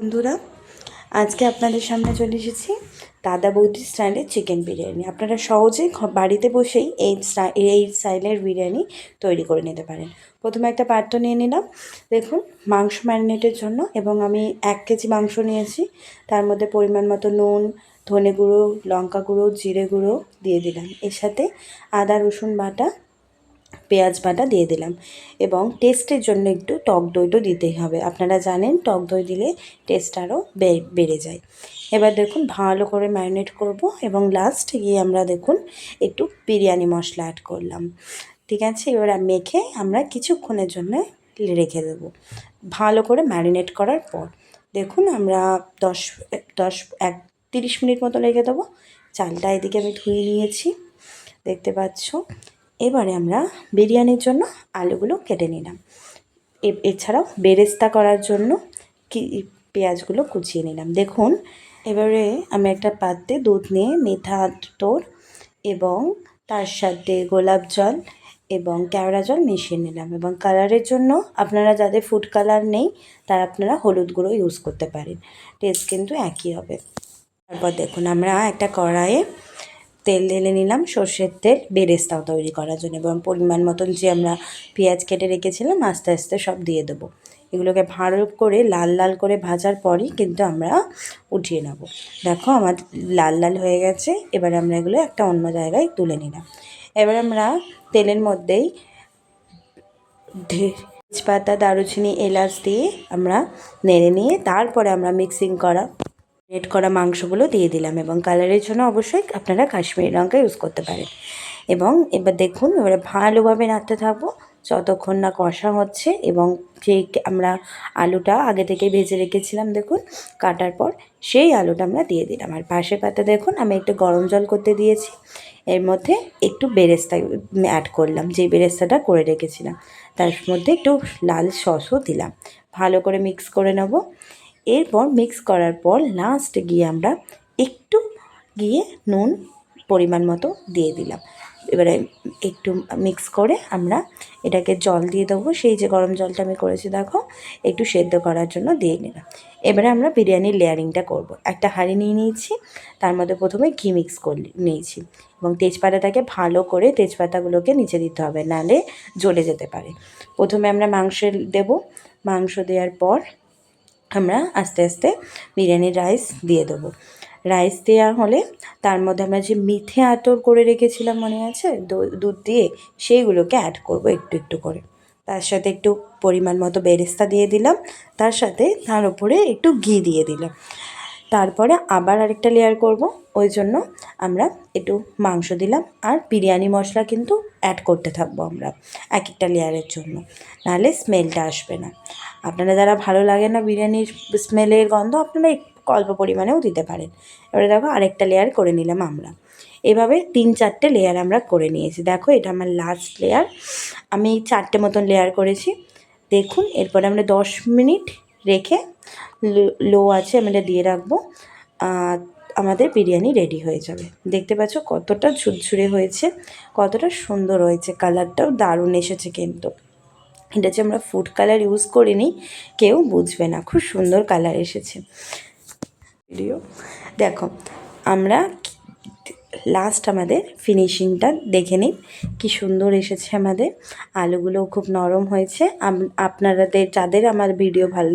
বন্ধুরা, আজকে আপনাদের সামনে চলে এসেছি দাদা বৌদি স্টাইলের চিকেন বিরিয়ানি। আপনারা সহজে বাড়িতে বসেই এই এই স্টাইলের বিরিয়ানি তৈরি করে নিতে পারেন। প্রথমে একটা পাত্র নিয়ে নিলাম। দেখুন, মাংস ম্যারিনেটের জন্য এবং আমি এক কেজি মাংস নিয়েছি। তার মধ্যে পরিমাণ মতো নুন, ধনে গুঁড়ো, লঙ্কা গুঁড়ো, জিরে গুঁড়ো দিয়ে দিলাম। এর সাথে আদা, রসুন বাটা পেঁয়াজ বাটা দিয়ে দিলাম এবং টেস্টের জন্য একটু টক দইটা দিতেই হবে। আপনারা জানেন, টক দই দিলে টেস্ট আরও বেড়ে যায়। এবার দেখুন, ভালো করে ম্যারিনেট করব এবং লাস্ট গিয়ে আমরা দেখুন, একটু বিরিয়ানি মশলা অ্যাড করলাম। ঠিক আছে? এবার মেখে আমরা কিছুক্ষণের জন্য রেখে দেবো। ভালো করে ম্যারিনেট করার পর দেখুন, আমরা দশ দশ, এক, তিরিশ মিনিট মতো রেখে দেবো। চালটা এদিকে আমি ধুয়ে নিয়েছি। দেখতে পাচ্ছ? এবারে আমরা বিরিয়ানির জন্য আলুগুলো কেটে নিলাম। এছাড়াও বেরেস্তা করার জন্য কি, পেঁয়াজগুলো কুচিয়ে নিলাম। দেখুন, এবারে আমি একটা পাত্রে দুধ নিয়ে, মেথা তোর এবং তার সাথে গোলাপ জল এবং কেওড়া জল মিশিয়ে নিলাম এবং কালারের জন্য আপনারা যাদের ফুড কালার নেই, তারা আপনারা হলুদ গুঁড়ো ইউজ করতে পারেন। টেস্ট কিন্তু একই হবে। তারপর দেখুন, আমরা একটা কড়াইয়ে তেল ঢেলে নিলাম, সর্ষের তেল, বেরেস্তাও তৈরি করার জন্য এবং পরিমাণ মতন যে আমরা পেঁয়াজ কেটে রেখেছিলাম, আস্তে আস্তে সব দিয়ে দেবো। এগুলোকে ভালো করে, লাল লাল করে ভাজার পরই কিন্তু আমরা উঠিয়ে নেব। দেখো আমার লাল লাল হয়ে গেছে, এবার আমরা এগুলো একটা অন্য জায়গায় তুলে নিলাম। এবার আমরা তেলের মধ্যেই তেজপাতা, দারুচিনি, এলাচ দিয়ে আমরা নেড়ে নিয়ে তারপরে আমরা মিক্সিং করা রেড করা মাংসগুলো দিয়ে দিলাম এবং কালারের জন্য অবশ্যই আপনারা কাশ্মীরি লঙ্কা ইউজ করতে পারেন। এবং এবার দেখুন, এবারে ভালোভাবে নাড়তে থাকব। যতক্ষণ না কষা হচ্ছে এবং যেই আমরা আলুটা আগে থেকে ভেজে রেখেছিলাম, দেখুন, কাটার পর সেই আলুটা আমরা দিয়ে দিলাম। আর পাশে পাতে দেখুন, আমি একটু গরম জল করতে দিয়েছি। এর মধ্যে একটু বেরেস্তা অ্যাড করলাম, যেই বেরেস্তাটা করে রেখেছিলাম। তার মধ্যে একটু লাল সসও দিলাম। ভালো করে মিক্স করে নেব। এরপর মিক্স করার পর লাস্ট গিয়ে আমরা একটু গিয়ে নুন পরিমাণ মতো দিয়ে দিলাম। এবারে একটু মিক্স করে আমরা এটাকে জল দিয়ে দেবো। সেই যে গরম জলটা আমি করেছি দেখো, একটু সেদ্ধ করার জন্য দিয়ে নিলাম। এবারে আমরা বিরিয়ানির লেয়ারিংটা করব। একটা হাঁড়ি নিয়ে নিয়েছি, তার মধ্যে প্রথমে ঘি মিক্স করে নিয়েছি। এবং তেজপাতাটাকে ভালো করে তেজপাতাগুলোকে নিচে দিতে হবে নাহলে জ্বলে যেতে পারে। প্রথমে আমরা মাংস দেব। মাংস দেওয়ার পর আমরা আস্তে আস্তে বিরিয়ানির রাইস দিয়ে দেবো। রাইস দেওয়া হলে তার মধ্যে আমরা যে মিথে আতর করে রেখেছিলাম মনে আছে দুধ দিয়ে সেইগুলোকে অ্যাড করব একটু একটু করে। তার সাথে একটু পরিমাণ মতো বেরেস্তা দিয়ে দিলাম, তার সাথে তার উপরে একটু ঘি দিয়ে দিলাম। তারপরে আবার আরেকটা লেয়ার করব। ওই জন্য আমরা একটু মাংস দিলাম আর বিরিয়ানি মশলা কিন্তু অ্যাড করতে থাকব আমরা এক একটা লেয়ারের জন্য। নাহলে স্মেলটা আসবে না। আপনারা যারা ভালো লাগে না বিরিয়ানির স্মেলের গন্ধ, আপনারা অল্প পরিমাণেও দিতে পারেন। এবারে দেখো আরেকটা লেয়ার করে নিলাম আমরা। এভাবে তিন চারটে লেয়ার আমরা করে নিয়েছি। দেখো এটা আমার লাস্ট লেয়ার আমি চারটে মতন লেয়ার করেছি। দেখুন, এরপরে আমরা দশ মিনিট রেখে লো আছে আমরা দিয়ে রাখব। আমাদের বিরিয়ানি রেডি হয়ে যাবে। দেখতে পাচ্ছ কতটা ঝুরঝুরে হয়েছে, কতটা সুন্দর হয়েছে। কালারটাও দারুণ এসেছে কিন্তু। এটা যে আমরা ফুড কালার ইউজ করিনি, কেউ বুঝবে না। খুব সুন্দর কালার এসেছে। ভিডিও দেখো, আমরা লাস্ট আমাদের ফিনিশিংটা দেখে নিন কি সুন্দর এসেছে আমাদের। আলুগুলোও খুব নরম হয়েছে। আম- আপনাদের যাদের আমার ভিডিও ভালো